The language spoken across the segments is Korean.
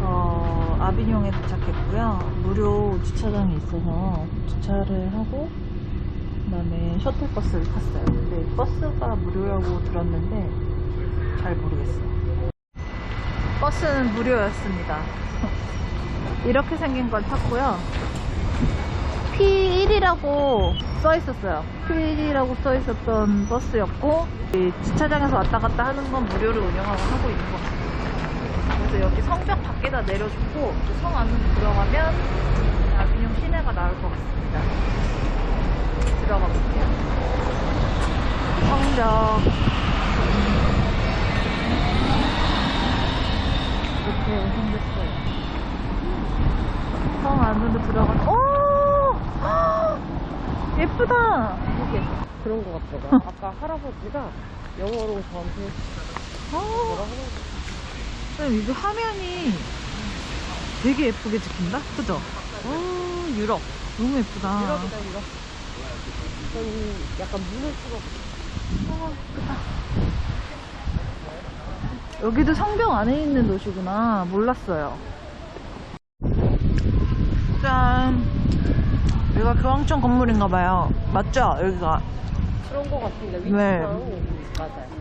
어, 아비뇽에 도착했고요. 무료 주차장이 있어서 주차를 하고 그다음에 셔틀버스를 탔어요. 근데 버스가 무료라고 들었는데 잘 모르겠어요. 버스는 무료였습니다. 이렇게 생긴 걸 탔고요. P1이라고 써 있었어요. P1이라고 써 있었던 버스였고 이 주차장에서 왔다 갔다 하는 건 무료로 운영하고 하고 있는 것 같아요. 그래서 여기 성벽 밖에다 내려주고 그성 안으로 들어가면 아비뇽 시내가 나올 것 같습니다. 들어가 볼게요. 성벽 이렇게 생겼어요. 성 안으로 들어가. 오! 헉! 예쁘다. 이게. 그런 거 같더라. 아까 할아버지가 영어로 저한테 어, 뭐라 하는 선생님, 이거 화면이 되게 예쁘게 찍힌다? 그죠? 오, 유럽. 너무 예쁘다. 유럽이다, 유럽. 저는 약간 눈을 찍어. 어, 예쁘다. 여기도 성벽 안에 있는 도시구나. 몰랐어요. 짠. 여기가 교황청 건물인가봐요. 맞죠? 여기가. 그런 거 같은데, 네. 위치상. 맞아요.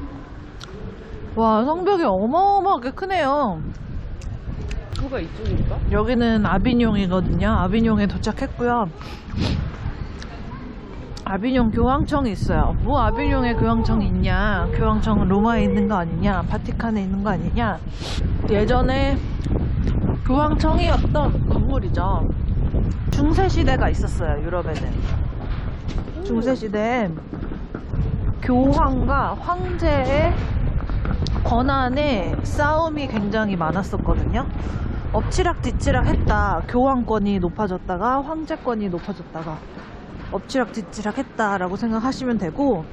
와, 성벽이 어마어마하게 크네요. 그가 이쪽인가? 여기는 아비뇽이거든요. 아비뇽에 도착했고요. 아비뇽 교황청이 있어요. 뭐 아비뇽에 교황청이 있냐? 교황청은 로마에 있는 거 아니냐? 바티칸에 있는 거 아니냐? 예전에 교황청이었던 건물이죠. 중세 시대가 있었어요. 유럽에는 중세 시대에 교황과 황제의 권한의 싸움이 굉장히 많았었거든요. 엎치락 뒤치락 했다. 교황권이 높아졌다가 황제권이 높아졌다가 엎치락 뒤치락 했다라고 생각하시면 되고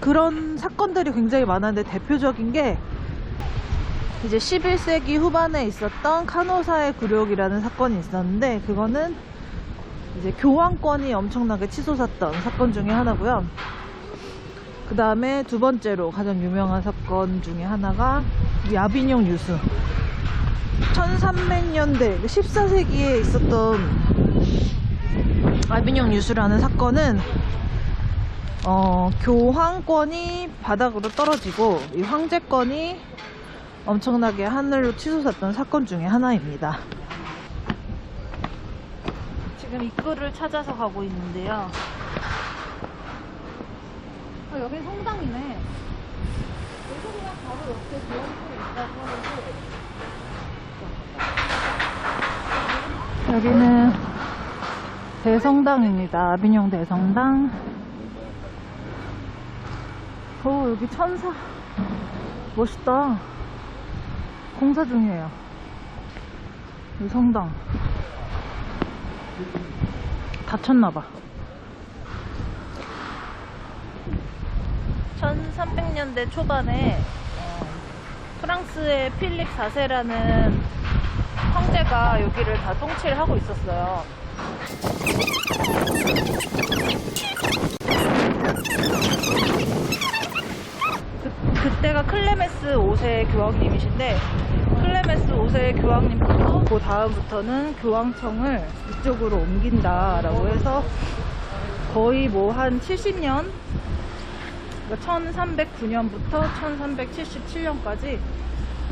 그런 사건들이 굉장히 많았는데 대표적인 게 이제 11세기 후반에 있었던 카노사의 굴욕이라는 사건이 있었는데 그거는 이제 교황권이 엄청나게 치솟았던 사건 중에 하나고요. 그 다음에 두 번째로 가장 유명한 사건 중에 하나가 이 아비뇽 유수. 1300년대, 14세기에 있었던 아비뇽 유수라는 사건은 어, 교황권이 바닥으로 떨어지고 이 황제권이 엄청나게 하늘로 치솟았던 사건 중에 하나입니다. 지금 입구를 찾아서 가고 있는데요. 아, 여긴 성당이네. 여기는 대성당입니다. 아비뇽 대성당. 오, 여기 천사. 멋있다. 공사 중이에요. 이 성당. 다쳤나봐. 1300년대 초반에 어, 프랑스의 필립 4세라는 황제가 여기를 다 통치를 하고 있었어요. 그, 그때가 클레메스 5세 교황님이신데 클레메스 5세 교황님부터 그 다음부터는 교황청을 이쪽으로 옮긴다라고 해서 거의 뭐 한 70년 1309년부터 1377년까지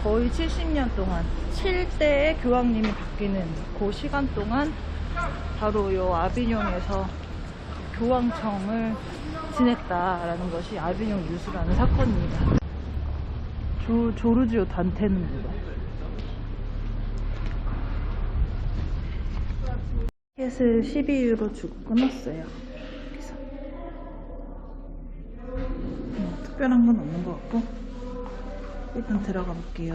거의 70년 동안 7대의 교황님이 바뀌는 그 시간 동안 바로 요 아비뇽에서 교황청을 지냈다라는 것이 아비뇽 유수라는 사건입니다. 조, 조르지오 단테는 누가? 티켓을 12유로 주고 끊었어요. 여기서. 뭐 특별한 건 없는 것 같고 일단 들어가 볼게요.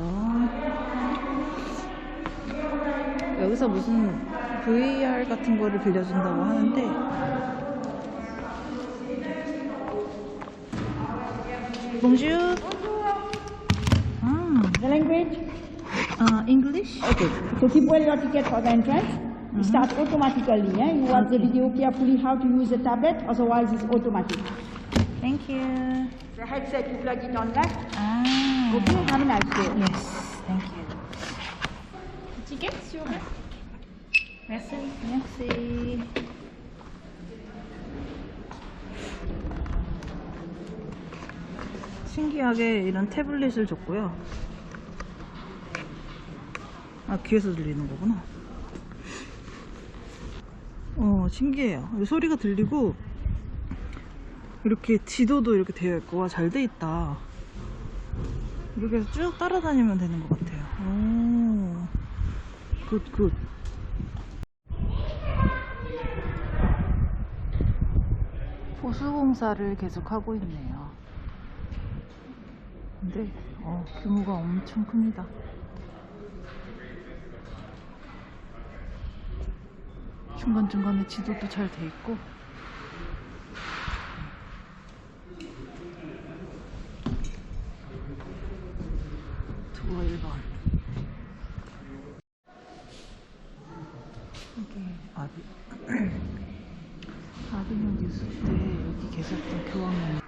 여기서 무슨 VR 같은 거를 빌려준다고 하는데. Ah, The language? uh, English? Okay. So keep well your ticket for the entrance. It starts automatically. Eh? You watch the video carefully how to use the tablet, otherwise it's automatic. Thank you. The headset, you plug it on left. Ah, Okay, have a nice day. yes. ticket, s'il vous plaît. Merci. merci. 신기하게 이런 태블릿을 줬고요. 아, 귀에서 들리는 거구나. 어, 신기해요. 이 소리가 들리고, 이렇게 지도도 이렇게 되어 있고, 와, 잘 돼 있다. 이렇게 해서 쭉 따라다니면 되는 것 같아요. 오, 굿, 굿. 보수공사를 계속하고 있네요. 근데 어, 규모가 엄청 큽니다. 중간중간에 지도도 잘 돼 있고 도어 1번 이게 아비 아비뇽 뉴스 때 여기 계셨던 교황님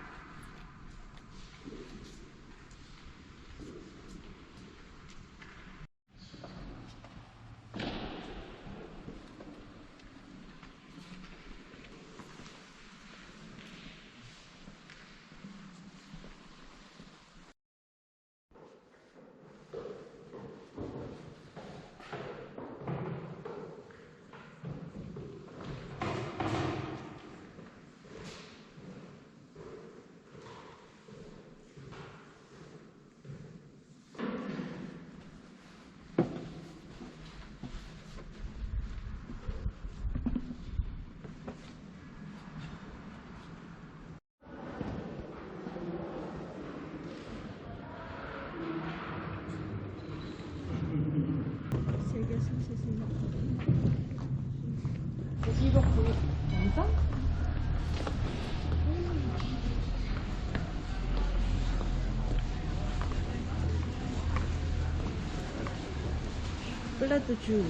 블레드 주.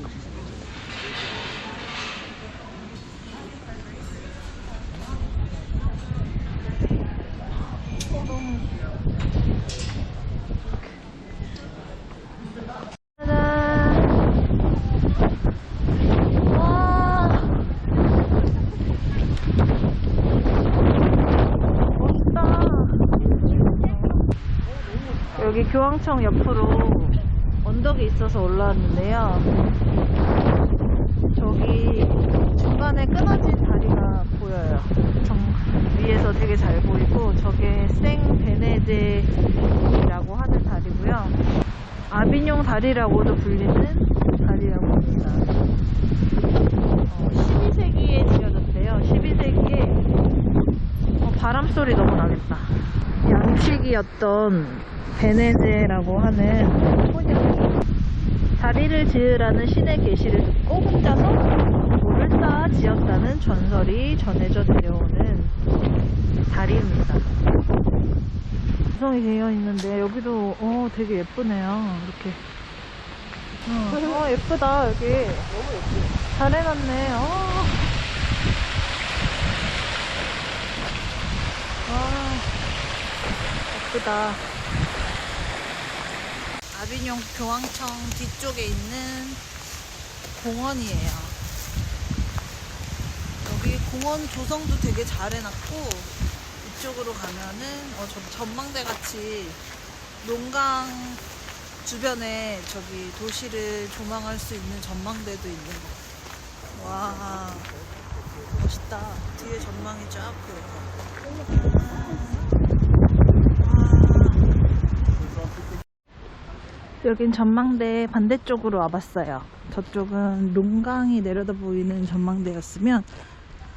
여기 교황청 옆으로 언덕이 있어서 올라왔는데요. 저기 중간에 끊어진 다리가 보여요. 정, 위에서 되게 잘 보이고 저게 생 베네제라고 하는 다리고요. 아비뇽 다리라고도 불리는 다리라고 합니다. 어, 12세기에 지어졌대요. 12세기에 어, 바람 소리 너무 나겠다. 양식이었던 베네제라고 하는 다리를 지으라는 신의 계시를 듣고 혼자서 돌을 쌓아 지었다는 전설이 전해져 내려오는 다리입니다. 구성이 되어 있는데 여기도 어 되게 예쁘네요. 이렇게 어, 어, 예쁘다 여기 너무 예쁘. 잘 해놨네. 어. 와 예쁘다. 아비뇽 교황청 뒤쪽에 있는 공원이에요. 여기 공원 조성도 되게 잘 해놨고 이쪽으로 가면은 어, 저 전망대 같이 농강 주변에 저기 도시를 조망할 수 있는 전망대도 있는 거. 와 멋있다. 뒤에 전망이 쫙 보여. 여긴 전망대 반대쪽으로 와봤어요. 저쪽은 롱강이 내려다 보이는 전망대였으면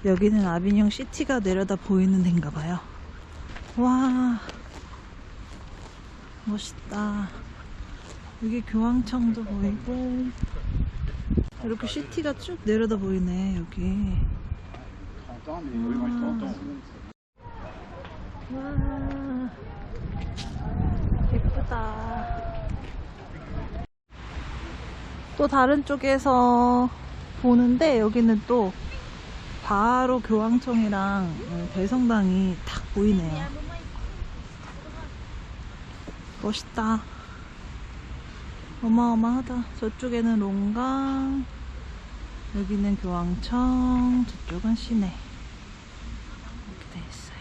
여기는 아비뇽 시티가 내려다 보이는 데인가 봐요. 와 멋있다. 여기 교황청도 보이고 이렇게 시티가 쭉 내려다 보이네 여기. 와 예쁘다. 또 다른 쪽에서 보는데 여기는 또 바로 교황청이랑 어, 대성당이 딱 보이네요. 멋있다. 어마어마하다. 저쪽에는 롱강, 여기는 교황청, 저쪽은 시내. 이렇게 돼 있어요.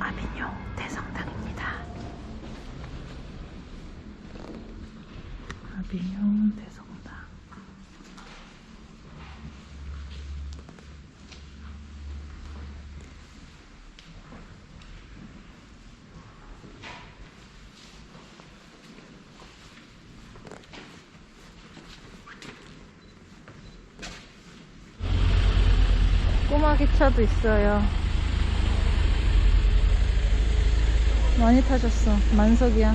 아비뇽 대성당입니다. 아비뇽 대성당. 기차도 있어요. 많이 타셨어. 만석이야.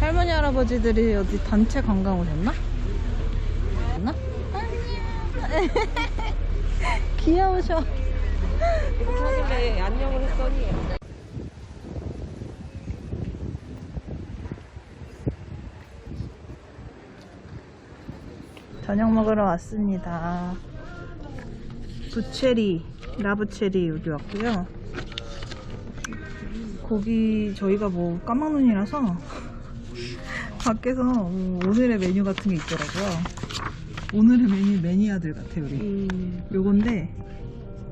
할머니, 할아버지들이 어디 단체 관광 오셨나? 오셨나? 안녕. 귀여우셔. 이렇게 하길래 안녕을 했더니 저녁 먹으러 왔습니다. 부체리, 라부체리 여기 왔고요. 고기 저희가 뭐 까막눈이라서 밖에서 뭐 오늘의 메뉴 같은 게 있더라고요. 오늘의 메뉴 매니아들 같아요, 우리. 요건데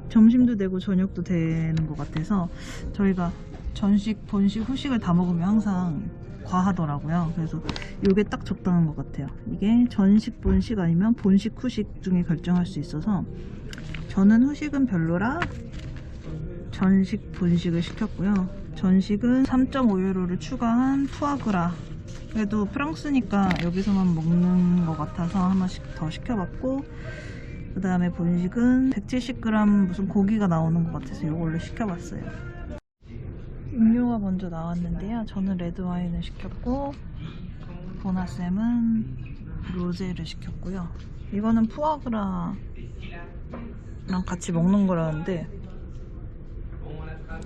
점심도 되고 저녁도 되는 것 같아서 저희가 전식, 본식, 후식을 다 먹으면 항상 과하더라고요. 그래서 이게 딱 적당한 것 같아요. 이게 전식, 본식 아니면 본식, 후식 중에 결정할 수 있어서 저는 후식은 별로라 전식, 본식을 시켰고요. 전식은 3.5유로를 추가한 푸아그라. 그래도 프랑스니까 여기서만 먹는 것 같아서 하나씩 더 시켜봤고 그 다음에 본식은 170g 무슨 고기가 나오는 것 같아서 이걸로 시켜봤어요. 음료가 먼저 나왔는데요. 저는 레드와인을 시켰고 보나쌤은 로제를 시켰고요. 이거는 푸아그라 랑 같이 먹는 거라는데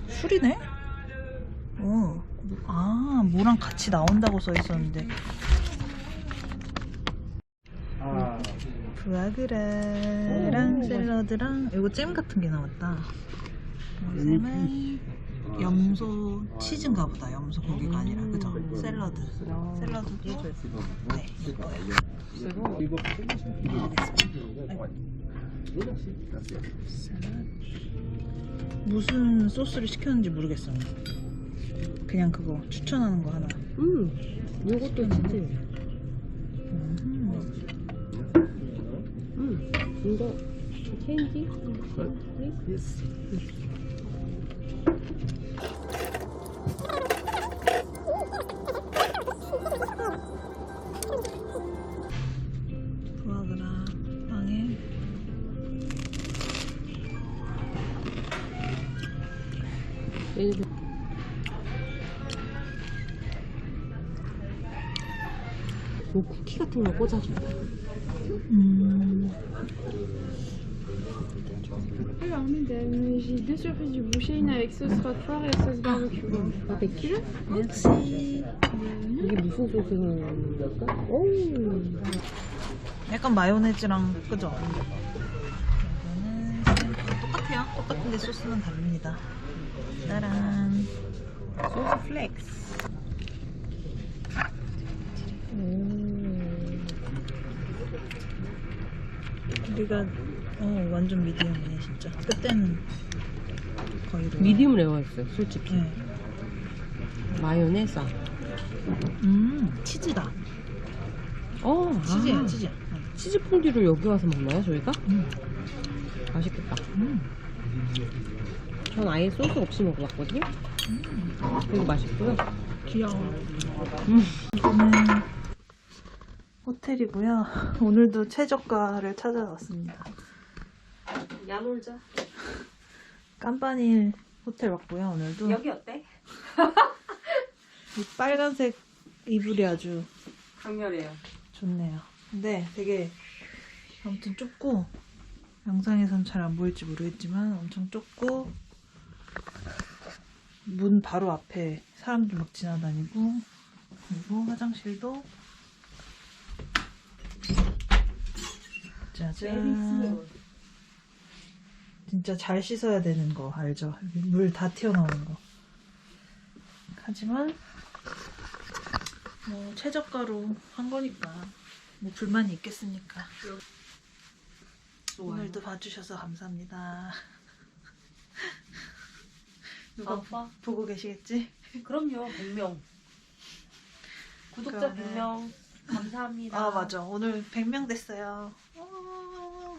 술이네? 어, 아 뭐랑 같이 나온다고 써 있었는데 푸아그라랑 샐러드랑 이거 잼 같은 게 나왔다. 쌤은 염소 치즈인가 보다. 염소 고기가 아니라 그죠? 샐러드. 샐러드도 네 이거 무슨 소스를 시켰는지 모르겠어요. 그냥 그거 추천하는 거 하나. 음 요것도 있지 음. 음 이거 체인지 푸 뭐 쿠키 같은 거 꽂아줘 음. Alors, mesdames, j'ai deux surprises du boucher, une avec sauce roquefort et sauce barbecue. 바베큐? 역시 이게 무슨 걸까? 오 약간 마요네즈랑 그죠? 이거는 똑같아요. 똑같은데 소스는 다릅니다. 짜란 소스 플렉스. 음. 우리가 어 완전 미디엄이네 진짜. 그때는 거의 로아. 미디움 레어였어요 솔직히 네. 마요네즈 음 치즈다. 어 치즈야 아, 치즈. 치즈 퐁듀를 여기 와서 먹나요 저희가? 음. 맛있겠다 음. 전 아예 소스 없이 먹어봤거든요 이거 맛있고요 귀여워. 음. 이거는 호텔이고요. 오늘도 최저가를 찾아왔습니다. 야놀자 깜빠닐 호텔 왔고요. 오늘도 여기 어때? 이 빨간색 이불이 아주 강렬해요 좋네요. 근데 되게 아무튼 좁고 영상에선 잘 안 보일지 모르겠지만 엄청 좁고 문 바로 앞에 사람들 막 지나다니고 그리고 화장실도 짜잔 진짜 잘 씻어야 되는 거 알죠? 물 다 튀어나오는 거 하지만 뭐 최저가로 한 거니까 뭐 불만이 있겠습니까? 오늘도 봐주셔서 감사합니다. 누가 아빠? 보고 계시겠지? 그럼요, 100명. 구독자. 100명. 감사합니다. 아 맞아 오늘 100명 됐어요 어.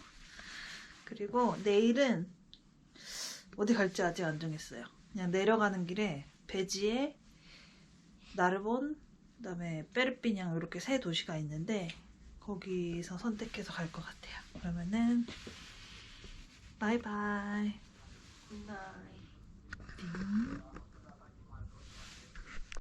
그리고 내일은 어디 갈지 아직 안 정했어요 그냥 내려가는 길에 베지에 나르본 그다음에 페르피냥 이렇게 세 도시가 있는데 거기서 선택해서 갈 것 같아요 그러면은 바이바이 굿나잇. 띵.